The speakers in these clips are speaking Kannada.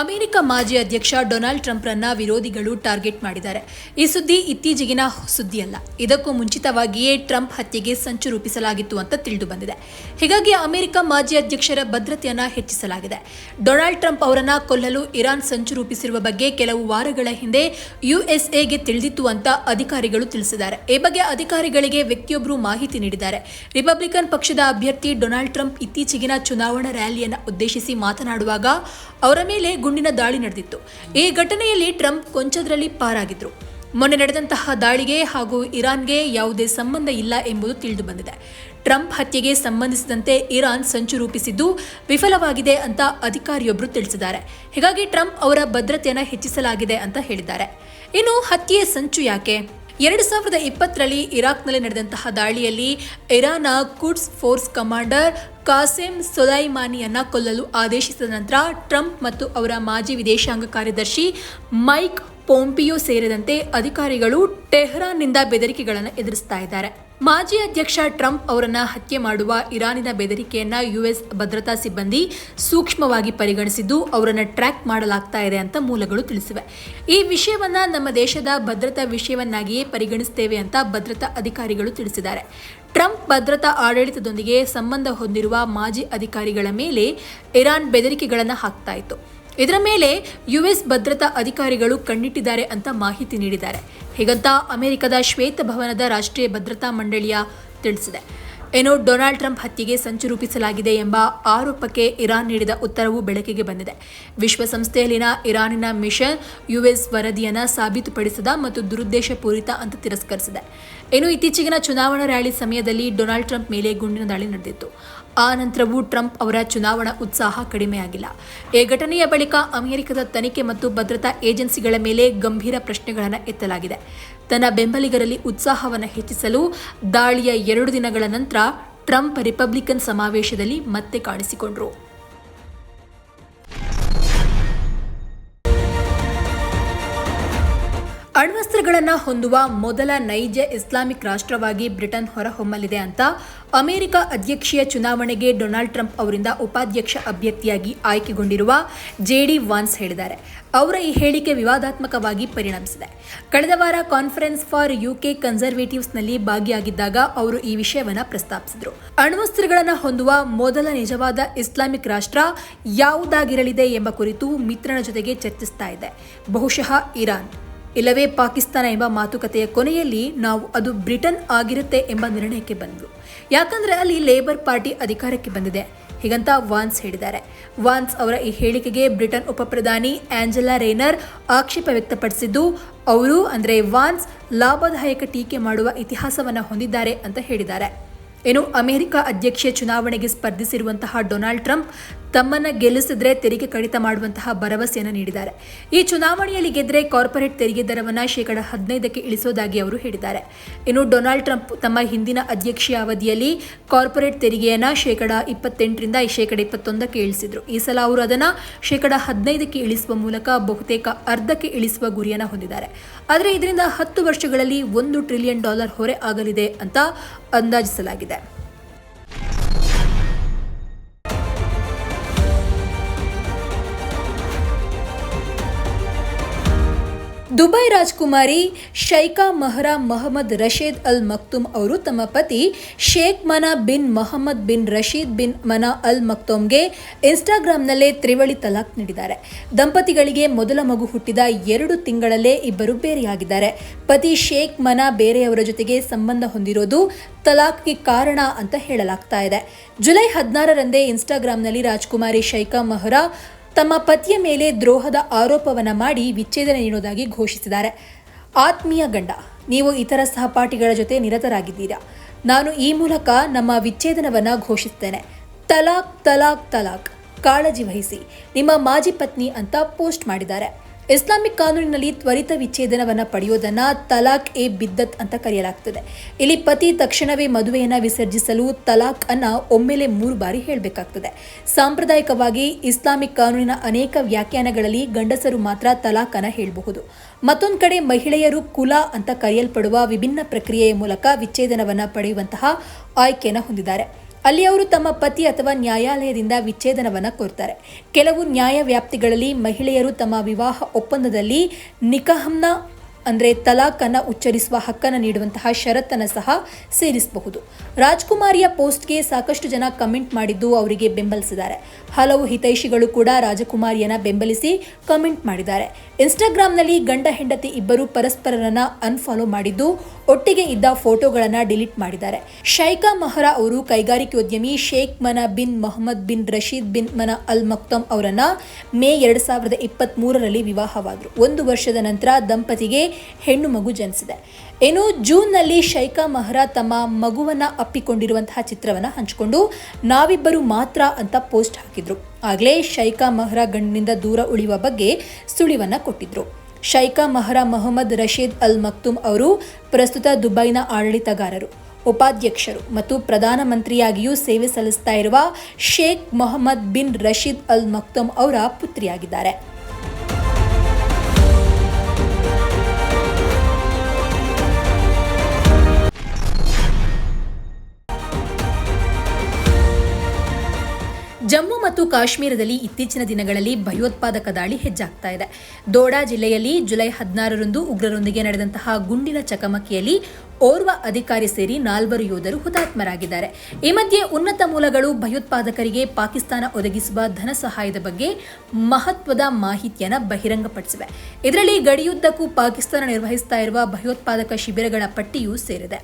ಅಮೆರಿಕ ಮಾಜಿ ಅಧ್ಯಕ್ಷ ಡೊನಾಲ್ಡ್ ಟ್ರಂಪ್ರನ್ನ ವಿರೋಧಿಗಳು ಟಾರ್ಗೆಟ್ ಮಾಡಿದ್ದಾರೆ. ಈ ಸುದ್ದಿ ಇತ್ತೀಚೆಗಿನ ಸುದ್ದಿಯಲ್ಲ. ಇದಕ್ಕೂ ಮುಂಚಿತವಾಗಿಯೇ ಟ್ರಂಪ್ ಹತ್ಯೆಗೆ ಸಂಚು ರೂಪಿಸಲಾಗಿತ್ತು ಅಂತ ತಿಳಿದು ಬಂದಿದೆ. ಹೀಗಾಗಿ ಅಮೆರಿಕ ಮಾಜಿ ಅಧ್ಯಕ್ಷರ ಭದ್ರತೆಯನ್ನ ಹೆಚ್ಚಿಸಲಾಗಿದೆ. ಡೊನಾಲ್ಡ್ ಟ್ರಂಪ್ ಅವರನ್ನ ಕೊಲ್ಲಲು ಇರಾನ್ ಸಂಚು ರೂಪಿಸಿರುವ ಬಗ್ಗೆ ಕೆಲವು ವಾರಗಳ ಹಿಂದೆ ಯುಎಸ್ಎಗೆ ತಿಳಿದಿತ್ತು ಅಂತ ಅಧಿಕಾರಿಗಳು ತಿಳಿಸಿದ್ದಾರೆ. ಈ ಬಗ್ಗೆ ಅಧಿಕಾರಿಗಳಿಗೆ ವ್ಯಕ್ತಿಯೊಬ್ಬರು ಮಾಹಿತಿ ನೀಡಿದ್ದಾರೆ. ರಿಪಬ್ಲಿಕನ್ ಪಕ್ಷದ ಅಭ್ಯರ್ಥಿ ಡೊನಾಲ್ಡ್ ಟ್ರಂಪ್ ಇತ್ತೀಚೆಗಿನ ಚುನಾವಣಾ ರ್ಯಾಲಿಯನ್ನು ಉದ್ದೇಶಿಸಿ ಮಾತನಾಡುವಾಗ ಅವರ ಮೇಲೆ ಗುಂಡಿನ ದಾಳಿ ನಡೆದಿತ್ತು. ಈ ಘಟನೆಯಲ್ಲಿ ಟ್ರಂಪ್ ಕೊಂಚದ್ರಲ್ಲಿ ಪಾರಾಗಿದ್ರು. ಮೊನ್ನೆ ನಡೆದಂತಹ ದಾಳಿಗೆ ಹಾಗೂ ಇರಾನ್ಗೆ ಯಾವುದೇ ಸಂಬಂಧ ಇಲ್ಲ ಎಂಬುದು ತಿಳಿದು ಬಂದಿದೆ. ಟ್ರಂಪ್ ಹತ್ಯೆಗೆ ಸಂಬಂಧಿಸಿದಂತೆ ಇರಾನ್ ಸಂಚು ರೂಪಿಸಿದ್ದು ವಿಫಲವಾಗಿದೆ ಅಂತ ಅಧಿಕಾರಿಯೊಬ್ಬರು ತಿಳಿಸಿದ್ದಾರೆ. ಹೀಗಾಗಿ ಟ್ರಂಪ್ ಅವರ ಭದ್ರತೆಯನ್ನು ಹೆಚ್ಚಿಸಲಾಗಿದೆ ಅಂತ ಹೇಳಿದ್ದಾರೆ. ಇನ್ನು ಹತ್ಯೆಯ ಸಂಚು ಯಾಕೆ? ಎರಡು ಸಾವಿರದ ಇಪ್ಪತ್ತರಲ್ಲಿ ಇರಾಕ್ನಲ್ಲಿ ನಡೆದಂತಹ ದಾಳಿಯಲ್ಲಿ ಇರಾನ್ನ ಕುಡ್ಸ್ ಫೋರ್ಸ್ ಕಮಾಂಡರ್ ಕಾಸೆಂ ಸೊಲೈಮಾನಿಯನ್ನ ಕೊಲ್ಲಲು ಆದೇಶಿಸಿದ ನಂತರ ಟ್ರಂಪ್ ಮತ್ತು ಅವರ ಮಾಜಿ ವಿದೇಶಾಂಗ ಕಾರ್ಯದರ್ಶಿ ಮೈಕ್ ಪೋಂಪಿಯೋ ಸೇರಿದಂತೆ ಅಧಿಕಾರಿಗಳು ಟೆಹ್ರಾನ್ನಿಂದ ಬೆದರಿಕೆಗಳನ್ನು ಎದುರಿಸ್ತಾ ಇದ್ದಾರೆ. ಮಾಜಿ ಅಧ್ಯಕ್ಷ ಟ್ರಂಪ್ ಅವರನ್ನು ಹತ್ಯೆ ಮಾಡುವ ಇರಾನಿನ ಬೆದರಿಕೆಯನ್ನು ಯುಎಸ್ ಭದ್ರತಾ ಸಿಬ್ಬಂದಿ ಸೂಕ್ಷ್ಮವಾಗಿ ಪರಿಗಣಿಸಿದ್ದು ಅವರನ್ನು ಟ್ರ್ಯಾಕ್ ಮಾಡಲಾಗ್ತಾ ಇದೆ ಅಂತ ಮೂಲಗಳು ತಿಳಿಸಿವೆ. ಈ ವಿಷಯವನ್ನು ನಮ್ಮ ದೇಶದ ಭದ್ರತಾ ವಿಷಯವನ್ನಾಗಿಯೇ ಪರಿಗಣಿಸುತ್ತೇವೆ ಅಂತ ಭದ್ರತಾ ಅಧಿಕಾರಿಗಳು ತಿಳಿಸಿದ್ದಾರೆ. ಟ್ರಂಪ್ ಭದ್ರತಾ ಆಡಳಿತದೊಂದಿಗೆ ಸಂಬಂಧ ಹೊಂದಿರುವ ಮಾಜಿ ಅಧಿಕಾರಿಗಳ ಮೇಲೆ ಇರಾನ್ ಬೆದರಿಕೆಗಳನ್ನು ಹಾಕ್ತಾ ಇತ್ತು. ಇದರ ಮೇಲೆ ಯುಎಸ್ ಭದ್ರತಾ ಅಧಿಕಾರಿಗಳು ಕಣ್ಣಿಟ್ಟಿದ್ದಾರೆ ಅಂತ ಮಾಹಿತಿ ನೀಡಿದ್ದಾರೆ. ಹೀಗಂತ ಅಮೆರಿಕದ ಶ್ವೇತಭವನದ ರಾಷ್ಟ್ರೀಯ ಭದ್ರತಾ ಮಂಡಳಿಯ ತಿಳಿಸಿದೆ. ಏನೋ ಡೊನಾಲ್ಡ್ ಟ್ರಂಪ್ ಹತ್ಯೆಗೆ ಸಂಚು ರೂಪಿಸಲಾಗಿದೆ ಎಂಬ ಆರೋಪಕ್ಕೆ ಇರಾನ್ ನೀಡಿದ ಉತ್ತರವು ಬೆಳಕಿಗೆ ಬಂದಿದೆ. ವಿಶ್ವಸಂಸ್ಥೆಯಲ್ಲಿನ ಇರಾನಿನ ಮಿಷನ್ ಯುಎಸ್ ವರದಿಯನ್ನು ಸಾಬೀತುಪಡಿಸದ ಮತ್ತು ದುರುದ್ದೇಶಪೂರಿತ ಅಂತ ತಿರಸ್ಕರಿಸಿದೆ. ಇನ್ನು ಇತ್ತೀಚೆಗಿನ ಚುನಾವಣಾ ರ್ಯಾಲಿ ಸಮಯದಲ್ಲಿ ಡೊನಾಲ್ಡ್ ಟ್ರಂಪ್ ಮೇಲೆ ಗುಂಡಿನ ದಾಳಿ ನಡೆದಿತ್ತು. ಆ ನಂತರವೂ ಟ್ರಂಪ್ ಅವರ ಚುನಾವಣಾ ಉತ್ಸಾಹ ಕಡಿಮೆಯಾಗಿಲ್ಲ. ಈ ಘಟನೆಯ ಬಳಿಕ ಅಮೆರಿಕದ ತನಿಖೆ ಮತ್ತು ಭದ್ರತಾ ಏಜೆನ್ಸಿಗಳ ಮೇಲೆ ಗಂಭೀರ ಪ್ರಶ್ನೆಗಳನ್ನು ಎತ್ತಲಾಗಿದೆ. ತನ್ನ ಬೆಂಬಲಿಗರಲ್ಲಿ ಉತ್ಸಾಹವನ್ನು ಹೆಚ್ಚಿಸಲು ದಾಳಿಯ ಎರಡು ದಿನಗಳ ನಂತರ ಟ್ರಂಪ್ ರಿಪಬ್ಲಿಕನ್ ಸಮಾವೇಶದಲ್ಲಿ ಮತ್ತೆ ಕಾಣಿಸಿಕೊಂಡರು. ಅಣ್ವಸ್ತ್ರಗಳನ್ನು ಹೊಂದುವ ಮೊದಲ ನೈಜ ಇಸ್ಲಾಮಿಕ್ ರಾಷ್ಟ್ರವಾಗಿ ಬ್ರಿಟನ್ ಹೊರಹೊಮ್ಮಲಿದೆ ಅಂತ ಅಮೆರಿಕ ಅಧ್ಯಕ್ಷೀಯ ಚುನಾವಣೆಗೆ ಡೊನಾಲ್ಡ್ ಟ್ರಂಪ್ ಅವರಿಂದ ಉಪಾಧ್ಯಕ್ಷ ಅಭ್ಯರ್ಥಿಯಾಗಿ ಆಯ್ಕೆಗೊಂಡಿರುವ ಜೆಡಿ ವಾನ್ಸ್ ಹೇಳಿದ್ದಾರೆ. ಅವರ ಈ ಹೇಳಿಕೆ ವಿವಾದಾತ್ಮಕವಾಗಿ ಪರಿಣಮಿಸಿದೆ. ಕಳೆದ ವಾರ ಕಾನ್ಫರೆನ್ಸ್ ಫಾರ್ ಯುಕೆ ಕನ್ಸರ್ವೇಟಿವ್ಸ್ನಲ್ಲಿ ಭಾಗಿಯಾಗಿದ್ದಾಗ ಅವರು ಈ ವಿಷಯವನ್ನು ಪ್ರಸ್ತಾಪಿಸಿದರು. ಅಣ್ವಸ್ತ್ರಗಳನ್ನು ಹೊಂದುವ ಮೊದಲ ನಿಜವಾದ ಇಸ್ಲಾಮಿಕ್ ರಾಷ್ಟ್ರ ಯಾವುದಾಗಿರಲಿದೆ ಎಂಬ ಕುರಿತು ಮಿತ್ರನ ಜೊತೆಗೆ ಚರ್ಚಿಸ್ತಾ ಇದೆ. ಬಹುಶಃ ಇರಾನ್. ಇಲ್ಲವೇ ಪಾಕಿಸ್ತಾನ ಎಂಬ ಮಾತುಕತೆಯ ಕೊನೆಯಲ್ಲಿ ನಾವು ಅದು ಬ್ರಿಟನ್ ಆಗಿರುತ್ತೆ ಎಂಬ ನಿರ್ಣಯಕ್ಕೆ ಬಂದರು ಯಾಕಂದ್ರೆ ಅಲ್ಲಿ ಲೇಬರ್ ಪಾರ್ಟಿ ಅಧಿಕಾರಕ್ಕೆ ಬಂದಿದೆ. ಹೀಗಂತ ವಾನ್ಸ್ ಹೇಳಿದ್ದಾರೆ. ವಾನ್ಸ್ ಅವರ ಈ ಹೇಳಿಕೆಗೆ ಬ್ರಿಟನ್ ಉಪಪ್ರಧಾನಿ ಆಂಜೆಲಾ ರೇನರ್ ಆಕ್ಷೇಪ ವ್ಯಕ್ತಪಡಿಸಿದ್ದು, ಅವರು ಅಂದರೆ ವಾನ್ಸ್ ಲಾಭದಾಯಕ ಟೀಕೆ ಮಾಡುವ ಇತಿಹಾಸವನ್ನು ಹೊಂದಿದ್ದಾರೆ ಅಂತ ಹೇಳಿದ್ದಾರೆ. ಏನು ಅಮೆರಿಕ ಅಧ್ಯಕ್ಷೀಯ ಚುನಾವಣೆಗೆ ಸ್ಪರ್ಧಿಸಿರುವಂತಹ ಡೊನಾಲ್ಡ್ ಟ್ರಂಪ್ ತಮ್ಮನ್ನ ಗೆಲ್ಲಿಸಿದ್ರೆ ತೆರಿಗೆ ಕಡಿತ ಮಾಡುವಂತಹ ಭರವಸೆಯನ್ನು ನೀಡಿದ್ದಾರೆ. ಈ ಚುನಾವಣೆಯಲ್ಲಿ ಗೆದ್ದರೆ ಕಾರ್ಪೊರೇಟ್ ತೆರಿಗೆ ದರವನ್ನು ಶೇಕಡ ಹದಿನೈದಕ್ಕೆ ಇಳಿಸೋದಾಗಿ ಅವರು ಹೇಳಿದ್ದಾರೆ. ಇನ್ನು ಡೊನಾಲ್ಡ್ ಟ್ರಂಪ್ ತಮ್ಮ ಹಿಂದಿನ ಅಧ್ಯಕ್ಷೀಯ ಅವಧಿಯಲ್ಲಿ ಕಾರ್ಪೊರೇಟ್ ತೆರಿಗೆಯನ್ನು ಶೇಕಡ ಇಪ್ಪತ್ತೆಂಟರಿಂದ ಶೇಕಡ ಇಪ್ಪತ್ತೊಂದಕ್ಕೆ ಇಳಿಸಿದ್ರು. ಈ ಸಲ ಅವರು ಅದನ್ನು ಶೇಕಡ ಹದಿನೈದಕ್ಕೆ ಇಳಿಸುವ ಮೂಲಕ ಬಹುತೇಕ ಅರ್ಧಕ್ಕೆ ಇಳಿಸುವ ಗುರಿಯನ್ನು ಹೊಂದಿದ್ದಾರೆ. ಆದರೆ ಇದರಿಂದ ಹತ್ತು ವರ್ಷಗಳಲ್ಲಿ ಒಂದು ಟ್ರಿಲಿಯನ್ ಡಾಲರ್ ಹೊರೆ ಆಗಲಿದೆ ಅಂತ ಅಂದಾಜಿಸಲಾಗಿದೆ. ದುಬೈ ರಾಜ್ಕುಮಾರಿ Sheikha Mahra Mohammed Rashid Al Maktoum ಅವರು ತಮ್ಮ ಪತಿ Sheikh Mana bin Mohammed bin Rashid bin Mana Al ಮಕ್ತೋಮ್ಗೆ ಇನ್ಸ್ಟಾಗ್ರಾಂನಲ್ಲೇ ತ್ರಿವಳಿ ತಲಾಕ್ ನೀಡಿದ್ದಾರೆ. ದಂಪತಿಗಳಿಗೆ ಮೊದಲ ಮಗು ಹುಟ್ಟಿದ ಎರಡು ತಿಂಗಳಲ್ಲೇ ಇಬ್ಬರು ಬೇರೆಯಾಗಿದ್ದಾರೆ. ಪತಿ ಶೇಖ್ ಮನಾ ಬೇರೆಯವರ ಜೊತೆಗೆ ಸಂಬಂಧ ಹೊಂದಿರೋದು ತಲಾಖ್ಗೆ ಕಾರಣ ಅಂತ ಹೇಳಲಾಗ್ತಾ ಇದೆ. ಜುಲೈ ಹದಿನಾರರಂದೇ ಇನ್ಸ್ಟಾಗ್ರಾಂನಲ್ಲಿ ರಾಜ್ಕುಮಾರಿ ಶೈಕಾ ಮಹರಾ ತಮ್ಮ ಪತಿಯ ಮೇಲೆ ದ್ರೋಹದ ಆರೋಪವನ್ನ ಮಾಡಿ ವಿಚ್ಛೇದನ ನೀಡುವುದಾಗಿ ಘೋಷಿಸಿದ್ದಾರೆ. ಆತ್ಮೀಯ ಗಂಡ, ನೀವು ಇತರ ಸಹಪಾಠಿಗಳ ಜೊತೆ ನಿರತರಾಗಿದ್ದೀರಾ. ನಾನು ಈ ಮೂಲಕ ನಮ್ಮ ವಿಚ್ಛೇದನವನ್ನ ಘೋಷಿಸುತ್ತೇನೆ ತಲಾಕ್ ತಲಾಕ್ ತಲಾಕ್ ಕಾಳಜಿ ವಹಿಸಿ. ನಿಮ್ಮ ಮಾಜಿ ಪತ್ನಿ ಅಂತ ಪೋಸ್ಟ್ ಮಾಡಿದ್ದಾರೆ. ಇಸ್ಲಾಮಿಕ್ ಕಾನೂನಿನಲ್ಲಿ ತ್ವರಿತ ವಿಚ್ಛೇದನವನ್ನು ಪಡೆಯೋದನ್ನ ತಲಾಕ್ ಎ ಬಿದ್ದತ್ ಅಂತ ಕರೆಯಲಾಗ್ತದೆ. ಇಲ್ಲಿ ಪತಿ ತಕ್ಷಣವೇ ಮದುವೆಯನ್ನು ವಿಸರ್ಜಿಸಲು ತಲಾಕ್ ಅನ್ನ ಒಮ್ಮೆಲೆ ಮೂರು ಬಾರಿ ಹೇಳಬೇಕಾಗ್ತದೆ. ಸಾಂಪ್ರದಾಯಿಕವಾಗಿ ಇಸ್ಲಾಮಿಕ್ ಕಾನೂನಿನ ಅನೇಕ ವ್ಯಾಖ್ಯಾನಗಳಲ್ಲಿ ಗಂಡಸರು ಮಾತ್ರ ತಲಾಖ್ ಅನ್ನ ಹೇಳಬಹುದು. ಮತ್ತೊಂದು ಕಡೆ ಮಹಿಳೆಯರು ಕುಲ ಅಂತ ಕರೆಯಲ್ಪಡುವ ವಿಭಿನ್ನ ಪ್ರಕ್ರಿಯೆಯ ಮೂಲಕ ವಿಚ್ಛೇದನವನ್ನ ಪಡೆಯುವಂತಹ ಆಯ್ಕೆಯನ್ನು ಹೊಂದಿದ್ದಾರೆ. ಅಲ್ಲಿ ಅವರು ತಮ್ಮ ಪತಿ ಅಥವಾ ನ್ಯಾಯಾಲಯದಿಂದ ವಿಚ್ಛೇದನವನ್ನು ಕೋರ್ತಾರೆ ಕೆಲವು ನ್ಯಾಯ ವ್ಯಾಪ್ತಿಗಳಲ್ಲಿ ಮಹಿಳೆಯರು ತಮ್ಮ ವಿವಾಹ ಒಪ್ಪಂದದಲ್ಲಿ ನಿಕಹಂನ ಅಂದರೆ ತಲಾಖನ್ನು ಉಚ್ಚರಿಸುವ ಹಕ್ಕನ್ನು ನೀಡುವಂತಹ ಷರತ್ತನ್ನು ಸಹ ಸೇರಿಸಬಹುದು. ರಾಜ್ಕುಮಾರಿಯ ಪೋಸ್ಟ್ಗೆ ಸಾಕಷ್ಟು ಜನ ಕಮೆಂಟ್ ಮಾಡಿದ್ದು ಅವರಿಗೆ ಬೆಂಬಲಿಸಿದ್ದಾರೆ. ಹಲವು ಹಿತೈಷಿಗಳು ಕೂಡ ರಾಜಕುಮಾರಿಯನ್ನ ಬೆಂಬಲಿಸಿ ಕಮೆಂಟ್ ಮಾಡಿದ್ದಾರೆ. ಇನ್ಸ್ಟಾಗ್ರಾಮ್ನಲ್ಲಿ ಗಂಡ ಹೆಂಡತಿ ಇಬ್ಬರು ಪರಸ್ಪರರನ್ನ ಅನ್ಫಾಲೋ ಮಾಡಿದ್ದು ಒಟ್ಟಿಗೆ ಇದ್ದ ಫೋಟೋಗಳನ್ನ ಡಿಲೀಟ್ ಮಾಡಿದ್ದಾರೆ. ಶೈಖಾ ಮಹರಾ ಅವರು ಕೈಗಾರಿಕೋದ್ಯಮಿ Sheikh Mana bin Mohammed bin Rashid bin Mana Al Maktoum ಅವರನ್ನ ಮೇ ಎರಡು ಸಾವಿರದ ಇಪ್ಪತ್ತ್ ಮೂರರಲ್ಲಿ ವಿವಾಹವಾದರು. ಒಂದು ವರ್ಷದ ನಂತರ ದಂಪತಿಗೆ ಹೆಣ್ಣು ಮಗು ಜನಿಸಿದೆ. ಏನು ಜೂನ್ನಲ್ಲಿ ಶೈಕಾ ಮಹ್ರಾ ತಮ್ಮ ಮಗುವನ್ನು ಅಪ್ಪಿಕೊಂಡಿರುವಂತಹ ಚಿತ್ರವನ್ನು ಹಂಚಿಕೊಂಡು ನಾವಿಬ್ಬರು ಮಾತ್ರ ಅಂತ ಪೋಸ್ಟ್ ಹಾಕಿದ್ರು. ಆಗಲೇ ಶೈಕಾ ಮಹ್ರಾ ಗಂಡಿನಿಂದ ದೂರ ಉಳಿಯುವ ಬಗ್ಗೆ ಸುಳಿವನ್ನು ಕೊಟ್ಟಿದ್ರು. ಶೈಕಾ ಮಹ್ರಾ ಮೊಹಮ್ಮದ್ ರಶೀದ್ ಅಲ್ ಮಕ್ತುಮ್ ಅವರು ಪ್ರಸ್ತುತ ದುಬೈನ ಆಡಳಿತಗಾರರು, ಉಪಾಧ್ಯಕ್ಷರು ಮತ್ತು ಪ್ರಧಾನಮಂತ್ರಿಯಾಗಿಯೂ ಸೇವೆ ಸಲ್ಲಿಸ್ತಾ ಇರುವ ಶೇಖ್ ಮೊಹಮ್ಮದ್ ಬಿನ್ ರಶೀದ್ ಅಲ್ ಮಕ್ತುಮ್ ಅವರ ಪುತ್ರಿಯಾಗಿದ್ದಾರೆ. ಮತ್ತು ಕಾಶ್ಮೀರದಲ್ಲಿ ಇತ್ತೀಚಿನ ದಿನಗಳಲ್ಲಿ ಭಯೋತ್ಪಾದಕ ದಾಳಿ ಹೆಚ್ಚಾಗ್ತಾ ಇದೆ. ದೋಡಾ ಜಿಲ್ಲೆಯಲ್ಲಿ ಜುಲೈ ಹದಿನಾರರಂದು ಉಗ್ರರೊಂದಿಗೆ ನಡೆದಂತಹ ಗುಂಡಿನ ಚಕಮಕಿಯಲ್ಲಿ ಓರ್ವ ಅಧಿಕಾರಿ ಸೇರಿ ನಾಲ್ವರು ಯೋಧರು ಹುತಾತ್ಮರಾಗಿದ್ದಾರೆ. ಈ ಮಧ್ಯೆ ಉನ್ನತ ಮೂಲಗಳು ಭಯೋತ್ಪಾದಕರಿಗೆ ಪಾಕಿಸ್ತಾನ ಒದಗಿಸುವ ಧನ ಸಹಾಯದ ಬಗ್ಗೆ ಮಹತ್ವದ ಮಾಹಿತಿಯನ್ನು ಬಹಿರಂಗಪಡಿಸಿವೆ. ಇದರಲ್ಲಿ ಗಡಿಯುದ್ದಕ್ಕೂ ಪಾಕಿಸ್ತಾನ ನಿರ್ವಹಿಸ್ತಾ ಇರುವ ಭಯೋತ್ಪಾದಕ ಶಿಬಿರಗಳ ಪಟ್ಟಿಯೂ ಸೇರಿದೆ.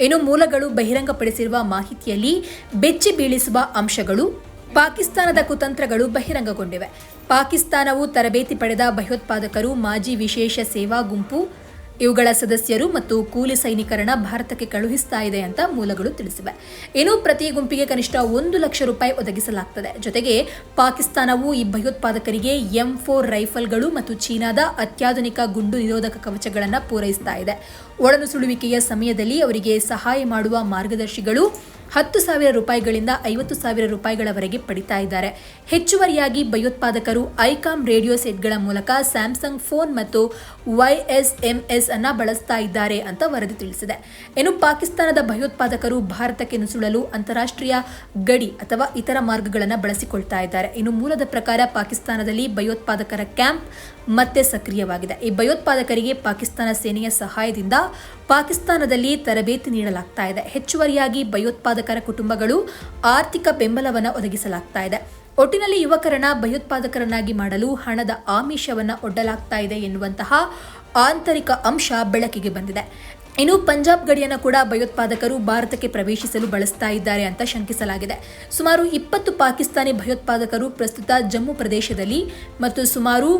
ಇನ್ನು ಮೂಲಗಳು ಬಹಿರಂಗಪಡಿಸಿರುವ ಮಾಹಿತಿಯಲ್ಲಿ ಬೆಚ್ಚಿ ಬೀಳಿಸುವ ಅಂಶಗಳು ಪಾಕಿಸ್ತಾನದ ಕುತಂತ್ರಗಳು ಬಹಿರಂಗಗೊಂಡಿವೆ. ಪಾಕಿಸ್ತಾನವು ತರಬೇತಿ ಪಡೆದ ಭಯೋತ್ಪಾದಕರು, ಮಾಜಿ ವಿಶೇಷ ಸೇವಾ ಗುಂಪು, ಇವುಗಳ ಸದಸ್ಯರು ಮತ್ತು ಕೂಲಿ ಸೈನಿಕರನ್ನ ಭಾರತಕ್ಕೆ ಕಳುಹಿಸ್ತಾ ಇದೆ ಅಂತ ಮೂಲಗಳು ತಿಳಿಸಿವೆ. ಇನ್ನು ಪ್ರತಿ ಗುಂಪಿಗೆ ಕನಿಷ್ಠ ಒಂದು ಲಕ್ಷ ರೂಪಾಯಿ ಒದಗಿಸಲಾಗ್ತದೆ. ಜೊತೆಗೆ ಪಾಕಿಸ್ತಾನವು ಈ ಭಯೋತ್ಪಾದಕರಿಗೆ ಎಂ ಫೋರ್ ರೈಫಲ್ಗಳು ಮತ್ತು ಚೀನಾದ ಅತ್ಯಾಧುನಿಕ ಗುಂಡು ನಿರೋಧಕ ಕವಚಗಳನ್ನು ಪೂರೈಸ್ತಾ ಇದೆ. ಒಳನುಸುಳುವಿಕೆಯ ಸಮಯದಲ್ಲಿ ಅವರಿಗೆ ಸಹಾಯ ಮಾಡುವ ಮಾರ್ಗದರ್ಶಿಗಳು ಹತ್ತು ಸಾವಿರ ರೂಪಾಯಿಗಳಿಂದ ಐವತ್ತು ಸಾವಿರ ರೂಪಾಯಿಗಳವರೆಗೆ ಪಡಿತಾ ಇದ್ದಾರೆ. ಹೆಚ್ಚುವರಿಯಾಗಿ ಭಯೋತ್ಪಾದಕರು ಐಕಾಮ್ ರೇಡಿಯೋ ಸೆಟ್ಗಳ ಮೂಲಕ ಸ್ಯಾಮ್ಸಂಗ್ ಫೋನ್ ಮತ್ತು ವೈಎಸ್ಎಂಎಸ್ ಅನ್ನು ಬಳಸ್ತಾ ಇದ್ದಾರೆ ಅಂತ ವರದಿ ತಿಳಿಸಿದೆ. ಇನ್ನು ಪಾಕಿಸ್ತಾನದ ಭಯೋತ್ಪಾದಕರು ಭಾರತಕ್ಕೆ ನುಸುಳಲು ಅಂತಾರಾಷ್ಟ್ರೀಯ ಗಡಿ ಅಥವಾ ಇತರ ಮಾರ್ಗಗಳನ್ನು ಬಳಸಿಕೊಳ್ತಾ ಇದ್ದಾರೆ. ಇನ್ನು ಮೂಲದ ಪ್ರಕಾರ ಪಾಕಿಸ್ತಾನದಲ್ಲಿ ಭಯೋತ್ಪಾದಕರ ಕ್ಯಾಂಪ್ ಮತ್ತೆ ಸಕ್ರಿಯವಾಗಿದೆ. ಈ ಭಯೋತ್ಪಾದಕರಿಗೆ ಪಾಕಿಸ್ತಾನ ಸೇನೆಯ ಸಹಾಯದಿಂದ ಪಾಕಿಸ್ತಾನದಲ್ಲಿ ತರಬೇತಿ ನೀಡಲಾಗ್ತಾ ಇದೆ. ಹೆಚ್ಚುವರಿಯಾಗಿ ಭಯೋತ್ಪಾದಕರ ಕುಟುಂಬಗಳು ಆರ್ಥಿಕ ಬೆಂಬಲವನ್ನು ಒದಗಿಸಲಾಗ್ತಾ ಇದೆ. ಒಟ್ಟಿನಲ್ಲಿ ಯುವಕರನ್ನ ಭಯೋತ್ಪಾದಕರನ್ನಾಗಿ ಮಾಡಲು ಹಣದ ಆಮಿಷವನ್ನು ಒಡ್ಡಲಾಗ್ತಾ ಇದೆ ಎನ್ನುವಂತಹ ಆಂತರಿಕ ಅಂಶ ಬೆಳಕಿಗೆ ಬಂದಿದೆ. ಇನ್ನು ಪಂಜಾಬ್ ಗಡಿಯನ್ನು ಕೂಡ ಭಯೋತ್ಪಾದಕರು ಭಾರತಕ್ಕೆ ಪ್ರವೇಶಿಸಲು ಬಳಸ್ತಾ ಇದ್ದಾರೆ ಅಂತ ಶಂಕಿಸಲಾಗಿದೆ. ಸುಮಾರು ಇಪ್ಪತ್ತು ಪಾಕಿಸ್ತಾನಿ ಭಯೋತ್ಪಾದಕರು ಪ್ರಸ್ತುತ ಜಮ್ಮು ಪ್ರದೇಶದಲ್ಲಿ ಮತ್ತು ಸುಮಾರು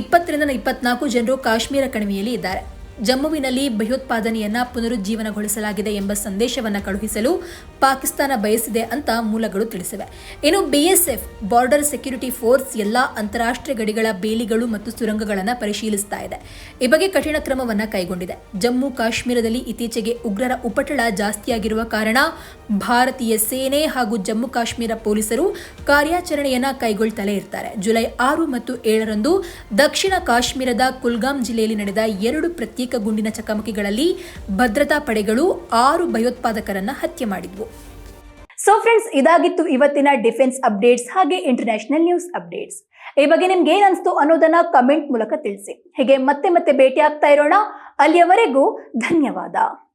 ಇಪ್ಪತ್ತರಿಂದ ಇಪ್ಪತ್ನಾಲ್ಕು ಜನರು ಕಾಶ್ಮೀರ ಕಣಿವೆಯಲ್ಲಿ ಇದ್ದಾರೆ. ಜಮ್ಮುವಿನಲ್ಲಿ ಭಯೋತ್ಪಾದನೆಯನ್ನ ಪುನರುಜ್ಜೀವನಗೊಳಿಸಲಾಗಿದೆ ಎಂಬ ಸಂದೇಶವನ್ನು ಕಳುಹಿಸಲು ಪಾಕಿಸ್ತಾನ ಬಯಸಿದೆ ಅಂತ ಮೂಲಗಳು ತಿಳಿಸಿವೆ. ಇನ್ನು ಬಿಎಸ್ಎಫ್ ಬಾರ್ಡರ್ ಸೆಕ್ಯೂರಿಟಿ ಫೋರ್ಸ್ ಎಲ್ಲಾ ಅಂತಾರಾಷ್ಟ್ರೀಯ ಗಡಿಗಳ ಬೇಲಿಗಳು ಮತ್ತು ಸುರಂಗಗಳನ್ನು ಪರಿಶೀಲಿಸ್ತಾ ಇದೆ. ಈ ಬಗ್ಗೆ ಕಠಿಣ ಕ್ರಮವನ್ನು ಕೈಗೊಂಡಿದೆ. ಜಮ್ಮು ಕಾಶ್ಮೀರದಲ್ಲಿ ಇತ್ತೀಚೆಗೆ ಉಗ್ರರ ಉಪಟಳ ಜಾಸ್ತಿಯಾಗಿರುವ ಕಾರಣ ಭಾರತೀಯ ಸೇನೆ ಹಾಗೂ ಜಮ್ಮು ಕಾಶ್ಮೀರ ಪೊಲೀಸರು ಕಾರ್ಯಾಚರಣೆಯನ್ನ ಕೈಗೊಳ್ತಲೇ ಇರ್ತಾರೆ. ಜುಲೈ ಆರು ಮತ್ತು ಏಳರಂದು ದಕ್ಷಿಣ ಕಾಶ್ಮೀರದ ಕುಲ್ಗಾಮ್ ಜಿಲ್ಲೆಯಲ್ಲಿ ನಡೆದ ಎರಡು ಪ್ರತ್ಯೇಕ ಗುಂಡಿನ ಚಕಮಕಿಗಳಲ್ಲಿ ಭದ್ರತಾ ಪಡೆಗಳು ಆರು ಭಯೋತ್ಪಾದಕರನ್ನ ಹತ್ಯೆ ಮಾಡಿದ್ವು. ಸೊ ಫ್ರೆಂಡ್ಸ್ ಇದಾಗಿತ್ತು ಇವತ್ತಿನ ಡಿಫೆನ್ಸ್ ಅಪ್ಡೇಟ್ಸ್ ಹಾಗೆ ಇಂಟರ್ನ್ಯಾಷನಲ್ ನ್ಯೂಸ್ ಅಪ್ಡೇಟ್ಸ್. ಈ ಬಗ್ಗೆ ನಿಮ್ಗೆ ಏನ್ ಅನ್ಸ್ತು ಅನ್ನೋದನ್ನ ಕಮೆಂಟ್ ಮೂಲಕ ತಿಳಿಸಿ. ಹೀಗೆ ಮತ್ತೆ ಮತ್ತೆ ಭೇಟಿ ಆಗ್ತಾ ಇರೋಣ. ಅಲ್ಲಿಯವರೆಗೂ ಧನ್ಯವಾದ.